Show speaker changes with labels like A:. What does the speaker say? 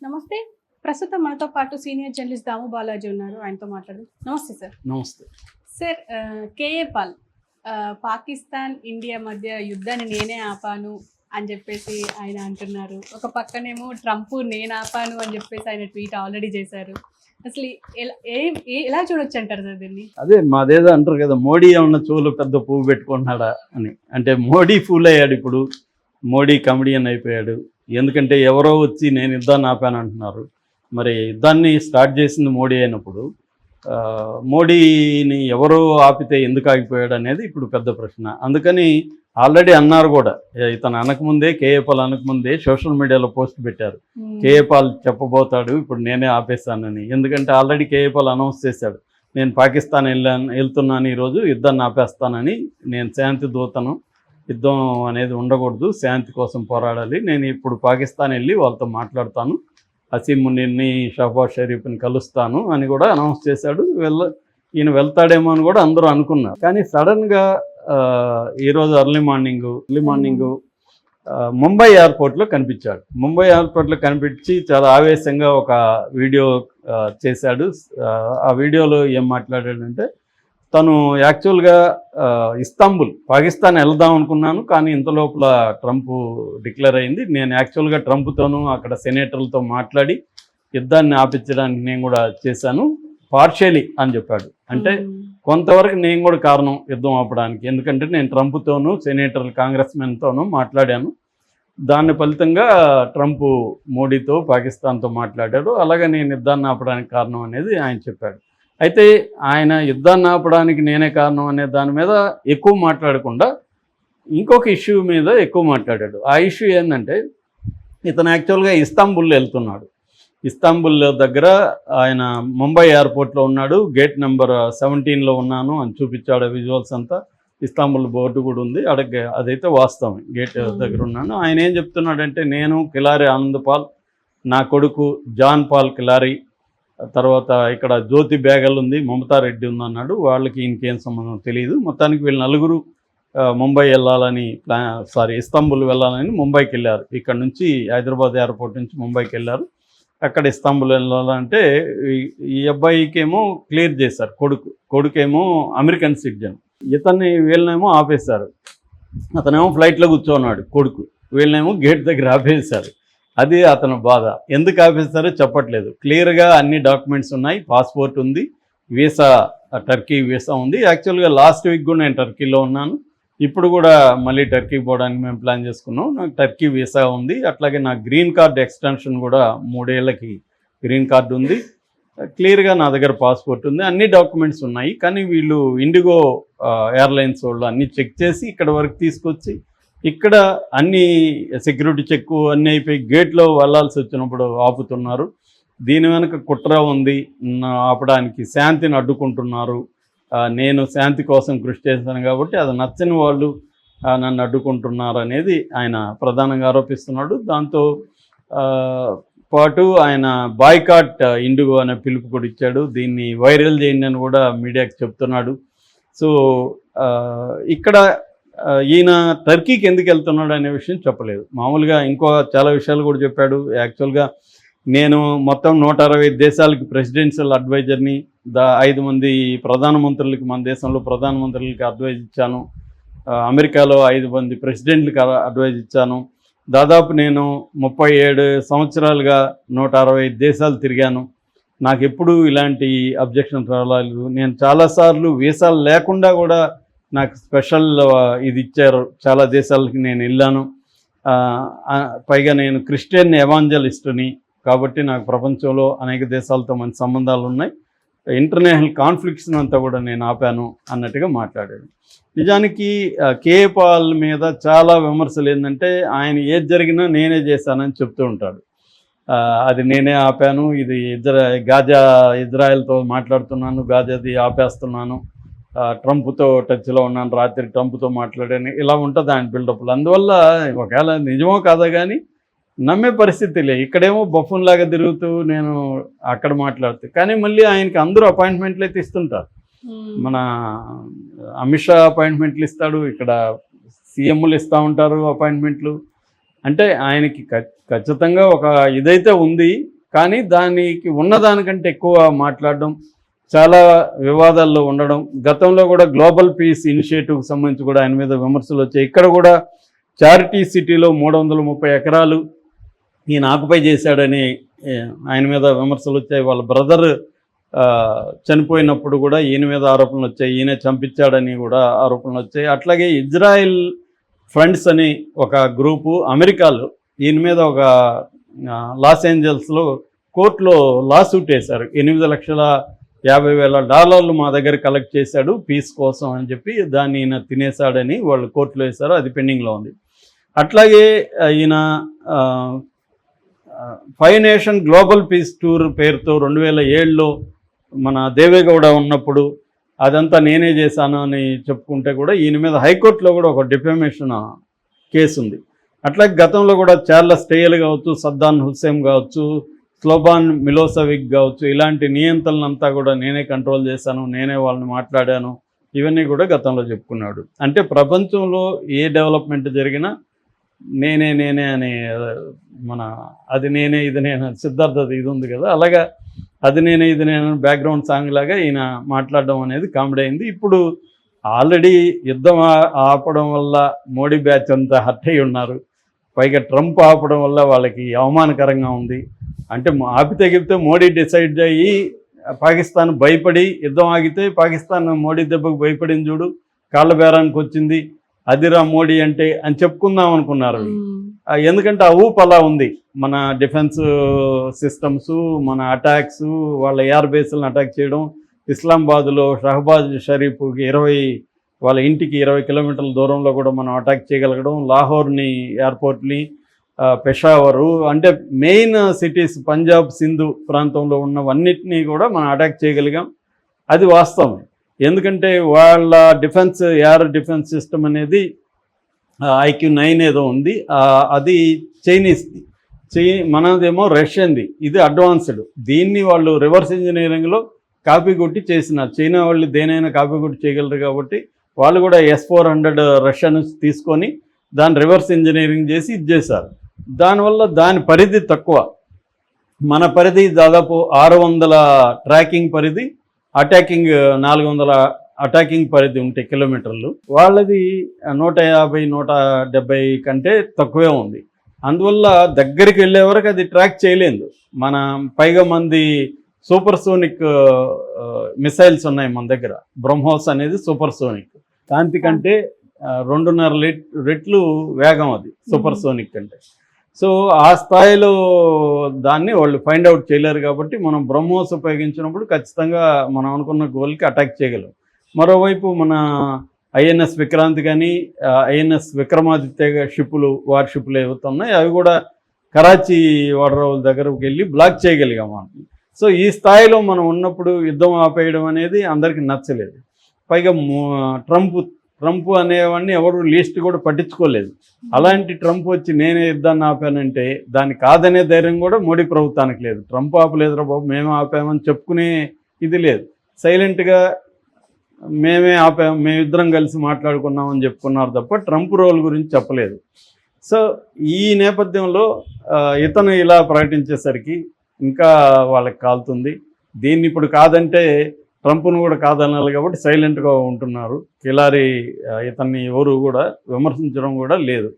A: నమస్తే. ప్రస్తుతం మనతో పాటు సీనియర్ జర్నలిస్ట్ దాము బాలాజీ ఉన్నారు. ఆయనతో మాట్లాడు నమస్తే సార్.
B: నమస్తే.
A: Sir KA Paul Pakistan India మధ్య యుద్ధాన్ని నేనే ఆపాను అని చెప్పేసి ఆయన అంటున్నారు. ఒక పక్కనేమో ట్రంప్ నేను ఆపాను అని చెప్పేసి ఆయన ట్వీట్ ఆల్రెడీ చేశారు. అసలు ఎలా చూడొచ్చు అంటారు సార్ దీన్ని?
B: అదే మాదేదో అంటారు కదా మోడీ ఏమన్నా చెవులు పెద్ద పువ్వు పెట్టుకున్నాడా అని. అంటే మోడీ ఫూల్ అయ్యాడు ఇప్పుడు. మోడీ కమెడియన్ అయిపోయాడు. ఎందుకంటే ఎవరో వచ్చి నేను యుద్ధాన్ని ఆపాను అంటున్నారు. మరి యుద్ధాన్ని స్టార్ట్ చేసింది మోడీ అయినప్పుడు మోడీని ఎవరో ఆపితే ఎందుకు ఆగిపోయాడు అనేది ఇప్పుడు పెద్ద ప్రశ్న. అందుకని ఆల్రెడీ అన్నారు కూడా ఇతను అనకముందే కేఏపాల్ అనకముందే సోషల్ మీడియాలో పోస్ట్ పెట్టారు. కేఏపాల్ చెప్పబోతాడు ఇప్పుడు నేనే ఆపేస్తానని ఎందుకంటే ఆల్రెడీ కేఏపాల్ అనౌన్స్ చేశాడు. నేను పాకిస్తాన్ వెళ్ళాను వెళ్తున్నాను ఈరోజు యుద్ధాన్ని ఆపేస్తానని నేను శాంతి దూతను యుద్ధం అనేది ఉండకూడదు శాంతి కోసం పోరాడాలి. నేను ఇప్పుడు పాకిస్తాన్ వెళ్ళి వాళ్ళతో మాట్లాడతాను. అసీం షహబాజ్ షరీఫ్ని కలుస్తాను అని కూడా అనౌన్స్ చేశాడు. వెళ్ళ ఈయన వెళ్తాడేమో అని కూడా అందరూ అనుకున్నారు. కానీ సడన్గా ఈరోజు early morning early morning Mumbai ఎయిర్పోర్ట్లో కనిపించాడు. ముంబై ఎయిర్పోర్ట్లో కనిపించి చాలా ఆవేశంగా ఒక వీడియో చేశాడు. ఆ వీడియోలో ఏం మాట్లాడాడంటే తను యాక్చువల్గా ఇస్తాంబుల్ పాకిస్తాన్ వెళ్దాం అనుకున్నాను కానీ ఇంత లోపల ట్రంప్ డిక్లేర్ అయింది. నేను యాక్చువల్గా ట్రంప్తోనూ అక్కడ సెనేటర్లతో మాట్లాడి యుద్ధాన్ని ఆపించడానికి నేను కూడా చేశాను. పార్షియలీ అని చెప్పాడు. అంటే కొంతవరకు నేను కూడా కారణం యుద్ధం ఆపడానికి. ఎందుకంటే నేను ట్రంప్తోనూ సెనేటర్ కాంగ్రెస్ మెన్తోనూ మాట్లాడాను. దాని ఫలితంగా ట్రంప్ మోడీతో పాకిస్తాన్తో మాట్లాడాడు. అలాగే నేను యుద్ధాన్ని ఆపడానికి కారణం అనేది ఆయన చెప్పాడు. అయితే ఆయన యుద్ధాన్ని ఆపడానికి నేనే కారణం అనే దాని మీద ఎక్కువ మాట్లాడకుండా ఇంకొక ఇష్యూ మీద ఎక్కువ మాట్లాడాడు. ఆ ఇష్యూ ఏంటంటే ఇతను యాక్చువల్గా ఇస్తాంబుల్ వెళ్తున్నాడు. ఇస్తాంబుల్ దగ్గర ఆయన ముంబై ఎయిర్పోర్ట్లో ఉన్నాడు. గేట్ నెంబర్ సెవెంటీన్లో ఉన్నాను అని చూపించాడు విజువల్స్ అంతా. ఇస్తాంబుల్ బోర్డు కూడా ఉంది. అడగ అదైతే వాస్తవం. గేట్ దగ్గర ఉన్నాను. ఆయన ఏం చెప్తున్నాడంటే నేను కిలారి ఆనంద్ పాల్ నా కొడుకు జాన్ పాల్ కిలారి తర్వాత ఇక్కడ జ్యోతి బేగల్ ఉంది మమతా రెడ్డి ఉంది అన్నాడు వాళ్ళకి ఇంకేం సంబంధం తెలియదు మొత్తానికి వీళ్ళు నలుగురు ముంబై వెళ్ళాలని ప్లా సారీ ఇస్తాంబుల్ వెళ్ళాలని ముంబైకి వెళ్ళారు. ఇక్కడ నుంచి హైదరాబాద్ ఎయిర్పోర్ట్ నుంచి ముంబైకి వెళ్ళారు. అక్కడ ఇస్తాంబుల్ వెళ్ళాలంటే ఈ- ఈ అబ్బాయికేమో క్లియర్ చేశారు కొడుకు. కొడుకేమో అమెరికన్ సిటిజన్. ఇతన్ని వీళ్ళనేమో ఆపేశారు. అతనేమో ఫ్లైట్లో కూర్చోన్నాడు కొడుకు. వీళ్ళనేమో గేట్ దగ్గర ఆపేశారు. అది అతను బాధ. ఎందుకు ఆపేస్తారో చెప్పట్లేదు. క్లియర్గా అన్ని డాక్యుమెంట్స్ ఉన్నాయి. పాస్పోర్ట్ ఉంది. వీసా టర్కీ వీసా ఉంది. యాక్చువల్గా లాస్ట్ వీక్ కూడా నేను టర్కీలో ఉన్నాను. ఇప్పుడు కూడా మళ్ళీ టర్కీ పోవడానికి మేము ప్లాన్ చేసుకున్నాం. నాకు టర్కీ వీసా ఉంది. అట్లాగే నా గ్రీన్ కార్డ్ ఎక్స్టెన్షన్ కూడా మూడేళ్ళకి గ్రీన్ కార్డు ఉంది. క్లియర్గా నా దగ్గర పాస్పోర్ట్ ఉంది. అన్ని డాక్యుమెంట్స్ ఉన్నాయి. కానీ వీళ్ళు ఇండిగో ఎయిర్లైన్స్ వాళ్ళు అన్నీ చెక్ చేసి ఇక్కడ వరకు తీసుకొచ్చి ఇక్కడ అన్ని సెక్యూరిటీ చెక్ అన్నీ అయిపోయి గేట్లో వెళ్ళాల్సి వచ్చినప్పుడు ఆపుతున్నారు. దీని వెనుక కుట్ర ఉంది. ఆపడానికి శాంతిని అడ్డుకుంటున్నారు. నేను శాంతి కోసం కృషి చేశాను కాబట్టి అది నచ్చని వాళ్ళు నన్ను అడ్డుకుంటున్నారు అనేది ఆయన ప్రధానంగా ఆరోపిస్తున్నాడు. దాంతో పాటు ఆయన బాయ్కాట్ ఇండిగో అనే పిలుపు కూడా ఇచ్చాడు. దీన్ని వైరల్ చేయండి అని కూడా మీడియాకి చెప్తున్నాడు. సో ఇక్కడ ఈయన టర్కీకి ఎందుకు వెళ్తున్నాడు అనే విషయం చెప్పలేదు. మామూలుగా ఇంకో చాలా విషయాలు కూడా చెప్పాడు. యాక్చువల్గా నేను మొత్తం నూట అరవై దేశాలకి ప్రెసిడెన్షియల్ అడ్వైజర్ని దా ఐదు మంది ప్రధానమంత్రులకి మన దేశంలో ప్రధానమంత్రులకి అడ్వైజ్ ఇచ్చాను. అమెరికాలో ఐదు మంది ప్రెసిడెంట్లకి అడ్వైజ్ ఇచ్చాను. దాదాపు నేను ముప్పై ఏడు సంవత్సరాలుగా నూట అరవై దేశాలు తిరిగాను. నాకు ఎప్పుడు ఇలాంటి అబ్జెక్షన్ రాలేదు. నేను చాలాసార్లు వీసాలు లేకుండా కూడా నాకు స్పెషల్ ఇది ఇచ్చారు. చాలా దేశాలకి నేను వెళ్ళాను. పైగా నేను క్రిస్టియన్ ఎవాంజలిస్టుని కాబట్టి నాకు ప్రపంచంలో అనేక దేశాలతో మంచి సంబంధాలు ఉన్నాయి. ఇంటర్నేషనల్ కాన్ఫ్లిక్ట్స్ని అంతా కూడా నేను ఆపాను అన్నట్టుగా మాట్లాడాడు. నిజానికి కే పాల్ మీద చాలా విమర్శలు ఏంటంటే ఆయన ఏది జరిగినా నేనే చేశానని చెప్తూ ఉంటాడు. అది నేనే ఆపాను. ఇది ఇజ్రా గాజా ఇజ్రాయెల్తో మాట్లాడుతున్నాను గాజాది ఆపేస్తున్నాను. ట్రంప్తో టచ్లో ఉన్నాను రాత్రి ట్రంప్తో మాట్లాడాను ఇలా ఉంటుంది ఆయన బిల్డప్లు అందువల్ల ఒకవేళ నిజమో కాదా కానీ నమ్మే పరిస్థితి లే ఇక్కడేమో బఫున్ లాగా తిరుగుతూ నేను అక్కడ మాట్లాడుతూ కానీ మళ్ళీ ఆయనకి అందరూ అపాయింట్మెంట్లు అయితే ఇస్తుంటారు. మన అమిత్ షా అపాయింట్మెంట్లు ఇస్తాడు ఇక్కడ సీఎంలు ఇస్తూ ఉంటారు అపాయింట్మెంట్లు అంటే ఆయనకి ఖచ్చితంగా ఒక ఇదైతే ఉంది కానీ దానికి ఉన్నదానికంటే ఎక్కువ మాట్లాడడం చాలా వివాదాల్లో ఉండడం గతంలో కూడా గ్లోబల్ పీస్ ఇనిషియేటివ్కి సంబంధించి కూడా ఆయన మీద విమర్శలు వచ్చాయి. ఇక్కడ కూడా చారిటీ సిటీలో మూడు వందల ముప్పై ఎకరాలు ఈయన ఆకుపై చేశాడని ఆయన మీద విమర్శలు వచ్చాయి. వాళ్ళ బ్రదర్ చనిపోయినప్పుడు కూడా ఈయన మీద ఆరోపణలు వచ్చాయి. ఈయన చంపించాడని కూడా ఆరోపణలు వచ్చాయి. అట్లాగే ఇజ్రాయెల్ ఫ్రెండ్స్ అని ఒక గ్రూపు అమెరికాలో ఈయన మీద ఒక లాస్ ఏంజల్స్లో కోర్టులో లాసూట్ వేశారు. ఎనిమిది లక్షల యాభై వేల డాలర్లు మా దగ్గర కలెక్ట్ చేశాడు పీస్ కోసం అని చెప్పి దాన్ని ఈయన తినేశాడని వాళ్ళు కోర్టులో వేశారు అది పెండింగ్లో ఉంది. అట్లాగే ఈయన five nation global peace tour పేరుతో రెండు వేల ఏడులో మన దేవేగౌడ ఉన్నప్పుడు అదంతా నేనే చేశాను అని చెప్పుకుంటే కూడా ఈయన మీద హైకోర్టులో కూడా ఒక డిఫమేషన్ కేసు ఉంది. అట్లాగే గతంలో కూడా చాలా టేయల్ కావచ్చు సద్దాన్ హుస్సేన్ కావచ్చు స్లోబాన్ మిలోసవిక్ కావచ్చు ఇలాంటి నియంత్రణలంతా కూడా నేనే కంట్రోల్ చేశాను నేనే వాళ్ళని మాట్లాడాను ఇవన్నీ కూడా గతంలో చెప్పుకున్నాడు. అంటే ప్రపంచంలో ఏ డెవలప్మెంట్ జరిగినా నేనే నేనే అనే మన అది నేనే ఇది నేను సిద్ధార్థది ఇది ఉంది కదా. అలాగా అది నేనే ఇది నేను బ్యాక్గ్రౌండ్ సాంగ్ లాగా ఈయన మాట్లాడడం అనేది కామెడీ అయింది. ఇప్పుడు ఆల్రెడీ యుద్ధం ఆపడం వల్ల మోడీ బ్యాచ్ అంతా హర్ట్ అయి ఉన్నారు. పైగా ట్రంప్ ఆపడం వల్ల వాళ్ళకి అవమానకరంగా ఉంది. అంటే ఆపితే గిపితే మోడీ డిసైడ్ అయ్యి పాకిస్తాన్ భయపడి యుద్ధం ఆగితే పాకిస్తాన్ మోడీ దెబ్బకు భయపడింది చూడు కాళ్ళ బేరానికి వచ్చింది. అదిరా మోడీ అంటే అని చెప్పుకుందాం అనుకున్నారు ఎందుకంటే ఆ ఊపు అలా ఉంది. మన డిఫెన్స్ సిస్టమ్స్ మన అటాక్స్ వాళ్ళ ఎయిర్ బేస్లను అటాక్ చేయడం ఇస్లామాబాద్లో షహబాజ్ షరీఫ్కి ఇరవై వాళ్ళ ఇంటికి ఇరవై కిలోమీటర్ల దూరంలో కూడా మనం అటాక్ చేయగలగడం లాహోర్ని ఎయిర్పోర్ట్ని పెషావరు అంటే మెయిన్ సిటీస్ పంజాబ్ సింధు ప్రాంతంలో ఉన్నవన్నిటినీ కూడా మనం అటాక్ చేయగలిగాం. అది వాస్తవం. ఎందుకంటే వాళ్ళ డిఫెన్స్ ఎయిర్ డిఫెన్స్ సిస్టమ్ అనేది ఐక్యూ నైన్ ఏదో ఉంది. అది చైనీస్ది. చై మనదేమో రష్యన్ది. ఇది అడ్వాన్స్డ్. దీన్ని వాళ్ళు రివర్స్ ఇంజనీరింగ్లో కాపీ కొట్టి చేసిన చైనా వాళ్ళు దేనైనా కాపీ కొట్టి చేయగలరు కాబట్టి వాళ్ళు కూడా ఎస్ ఫోర్ హండ్రెడ్ రష్యా తీసుకొని దాన్ని రివర్స్ ఇంజనీరింగ్ చేసి ఇది చేశారు. దానివల్ల దాని పరిధి తక్కువ. మన పరిధి దాదాపు ఆరు వందల ట్రాకింగ్ పరిధి అటాకింగ్ నాలుగు వందల అటాకింగ్ పరిధి ఉంటాయి కిలోమీటర్లు. వాళ్ళది నూట యాభై నూట డెబ్బై కంటే తక్కువే ఉంది. అందువల్ల దగ్గరికి వెళ్ళే వరకు అది ట్రాక్ చేయలేదు. మన పైగా మంది సూపర్ సోనిక్ మిసైల్స్ ఉన్నాయి మన దగ్గర. బ్రహ్మోస్ అనేది సూపర్ సోనిక్ కాంతి కంటే రెండున్నర లిట్ రెట్లు వేగం అది సూపర్. సోనిక్ కంటే. సో ఆ స్థాయిలో దాన్ని వాళ్ళు ఫైండ్ అవుట్ చేయలేరు కాబట్టి మనం బ్రహ్మోస్ ఉపయోగించినప్పుడు ఖచ్చితంగా మనం అనుకున్న గోల్కి అటాక్ చేయగలం. మరోవైపు మన ఐఎన్ఎస్ విక్రాంత్ కానీ ఐఎన్ఎస్ విక్రమాదిత్య షిప్పులు వార్ షిప్పులు ఏవైతే ఉన్నాయో అవి కూడా కరాచీ వాటర్ దగ్గరకు వెళ్ళి బ్లాక్ చేయగలిగాం మనం సో ఈ స్థాయిలో మనం ఉన్నప్పుడు యుద్ధం ఆపేయడం అనేది అందరికీ నచ్చలేదు. పైగా ట్రంప్ ట్రంప్ అనేవాడిని ఎవరు లీస్ట్ కూడా పట్టించుకోలేదు. అలాంటి ట్రంప్ వచ్చి నేనే యుద్ధాన్ని ఆపానంటే దాన్ని కాదనే ధైర్యం కూడా మోడీ ప్రభుత్వానికి లేదు. ట్రంప్ ఆపలేదురా బాబు మేమే ఆపామని చెప్పుకునే ఇది లేదు. సైలెంట్గా మేమే ఆపాం మేమిద్దరం కలిసి మాట్లాడుకున్నామని చెప్పుకున్నారు తప్ప ట్రంప్ రోల్ గురించి చెప్పలేదు. సో ఈ నేపథ్యంలో ఇతను ఇలా ప్రకటించేసరికి ఇంకా వాళ్ళకి కాలుతుంది. దీన్ని ఇప్పుడు కాదంటే ట్రంప్ను కూడా కాదనాలి కాబట్టి సైలెంట్గా ఉంటున్నారు. కిలారి ఇతన్ని ఎవరు కూడా విమర్శించడం కూడా లేదు.